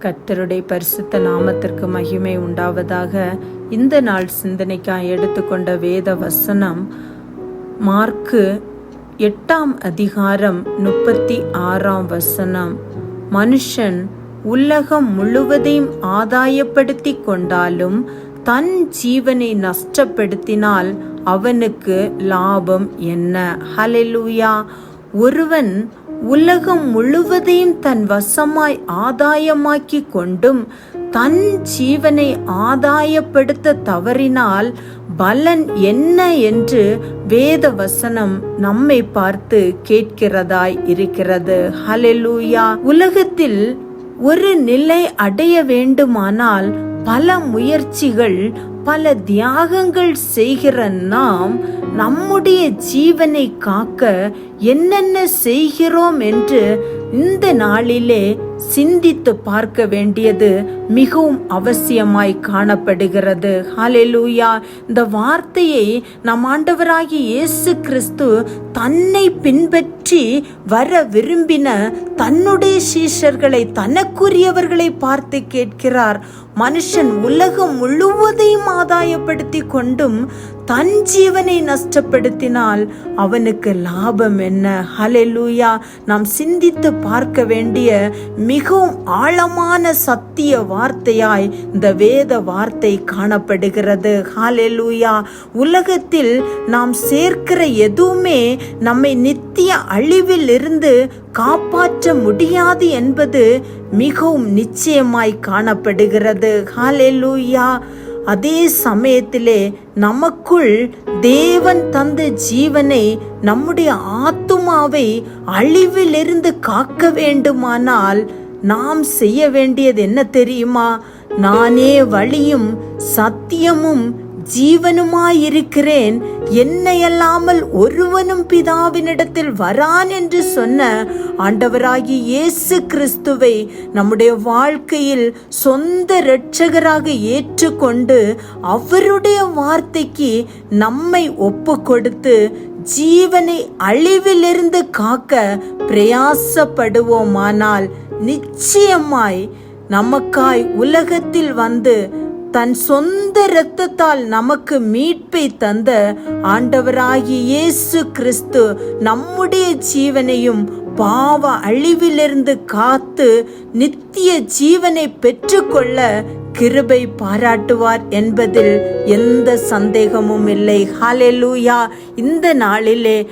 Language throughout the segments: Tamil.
கத்தருடைய பரிசுத்த நாமத்திற்கு மகிமை உண்டாவதாக இந்த நாள் சிந்தனைக்காய் எடுத்துக்கொண்ட வேத வசனம் மார்க்கு எட்டாம் அதிகாரம் முப்பத்தி ஆறாம் வசனம். மனுஷன் உலகம் முழுவதையும் ஆதாயப்படுத்தி கொண்டாலும் தன் ஜீவனை நஷ்டப்படுத்தினால் அவனுக்கு லாபம் என்ன? ஹலெலூயா ஒருவன் உலகம் முழுவதையும் தன் வசமாய் ஆதாயமாக்கி கொண்டும் தன் ஜீவனை ஆதாயப்படுத்த தவறினால் பலன் என்ன என்று வேத வசனம் நம்மை பார்த்து கேட்கிறதாய் இருக்கிறது. ஹலெலூயா உலகத்தில் ஒரு நிலை அடைய வேண்டுமானால் பல முயற்சிகள் பல தியாகங்கள் செய்கிற நாம் நம்முடைய ஜீவனை காக்க என்னென்ன செய்கிறோம் என்று இந்த நாளிலே சிந்தித்து பார்க்க வேண்டியது மிகவும் அவசியமாய் காணப்படுகிறது. ஹாலெலூயா இந்த வார்த்தையை நம் ஆண்டவராகிய இயேசு கிறிஸ்து தன்னை பின்பற்றி வர விரும்பின தன்னுடைய சீஷர்களை தனக்குரியவர்களை பார்த்து கேட்கிறார். மனுஷன் உலகம் முழுவதையும் ஆதாயப்படுத்தி கொண்டும் தன் ஜீவனை நஷ்டப்படுத்தினால் அவனுக்கு லாபம் என்ன? ஹலெலூயா நாம் சிந்தித்து பார்க்க வேண்டிய மிகவும் ஆழமான சத்திய வார்த்தையாய் இந்த வேத வார்த்தை காணப்படுகிறது. ஹாலெலூயா உலகத்தில் நாம் சேர்க்கிற எதுவுமே நம்மை நித்திய அழிவில் இருந்து காப்பாற்ற முடியாது என்பது மிகவும் நிச்சயமாய் காணப்படுகிறது. ஹalleluya. அதே சமயத்திலே நமக்குள் தேவன் தந்த ஜீவனை நம்முடைய ஆத்துமாவை அழிவிலிருந்து காக்க வேண்டுமானால் நாம் செய்ய வேண்டியது என்ன தெரியுமா? நானே வழியும் சத்தியமும் ஜீவனுமாயிருக்கிறேன் என்னையல்லாமல் ஒருவனும் பிதாவினிடத்தில் வரான் என்று சொன்ன ஆண்டவராகி இயேசு கிறிஸ்துவை நம்முடைய வாழ்க்கையில் சொந்த இரட்சகராக ஏற்றுக்கொண்டு அவருடைய வார்த்தைக்கு நம்மை ஒப்பு கொடுத்து ஜீவனை அழிவிலிருந்து காக்க பிரயாசப்படுவோமானால் நிச்சயமாய் நமக்காய் உலகத்தில் வந்து தன் சொந்த இரத்தத்தால் நமக்கு மீட்பை தந்த ஆண்டவராகி இயேசு கிறிஸ்து நம்முடைய ஜீவனையும் பாவ அழிவிலிருந்து காத்து நித்திய ஜீவனை பெற்றுக்கொள்ள கிருபை பாராட்டுவார் என்பதில் எந்த சந்தேகமும் இல்லை. ஹalleluya. இந்த நாளிலே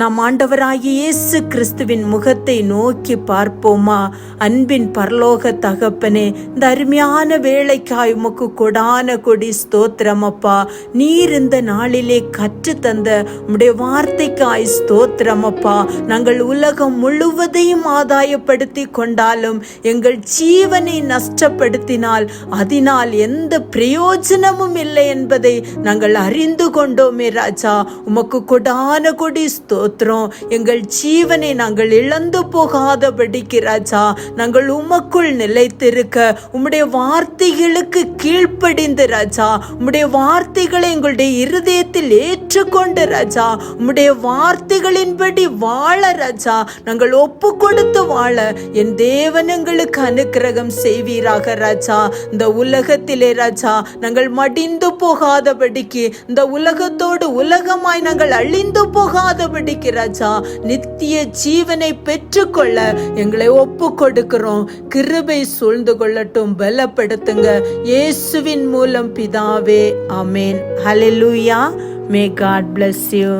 நாம் ஆண்டவராகிய இயேசு கிறிஸ்துவின் முகத்தை நோக்கி பார்ப்போமா? அன்பின் பரலோக தகப்பனே இந்த அருமையான வேலைக்காய் உமக்கு கொடான கொடி ஸ்தோத்திரம் அப்பா. நீர் இந்த நாளிலே கற்று தந்த உடைய வார்த்தைக்காய் ஸ்தோத்திரம் அப்பா. நாங்கள் உலகம் முழுவதையும் ஆதாயப்படுத்தி கொண்டாலும் எங்கள் ஜீவனை நஷ்டப்படுத்தினால் அதனால் எந்த பிரயோஜனமும் இல்லை என்பதை நாங்கள் அறிந்து கொண்டோமே ராஜா. உமக்கு கொடான கொடி ஸ்தோ ஸ்தோத்திரம். எங்கள் ஜீவனை நாங்கள் இழந்து போகாதபடிக்கு ராஜா நாங்கள் உமக்குள் நிலைத்திருக்க உம்முடைய வார்த்தைகளுக்கு கீழ்ப்படிந்து ராஜா உம்முடைய வார்த்தைகளை எங்களுடைய இருதயத்தில் ஏற்றுக்கொண்டு ராஜா உம்முடைய வார்த்தைகளின்படி வாழ ராஜா நாங்கள் ஒப்பு கொடுத்து வாழ என் தேவன் எங்களுக்கு அனுக்கிரகம் செய்வீராக ராஜா. இந்த உலகத்திலே ராஜா நாங்கள் மடிந்து போகாதபடிக்கு இந்த உலகத்தோடு உலகமாய் நாங்கள் அழிந்து போகாதபடி கிருபைக்கு ராஜா நித்திய ஜீவனை பெற்றுக்கொள்ள எங்களை ஒப்பு கொடுக்கிறோம் கிருபை சூழ்ந்து கொள்ளட்டும் பலப்படுத்துங்க. இயேசுவின் மூலம் பிதாவே அமேன் hallelujah may God bless you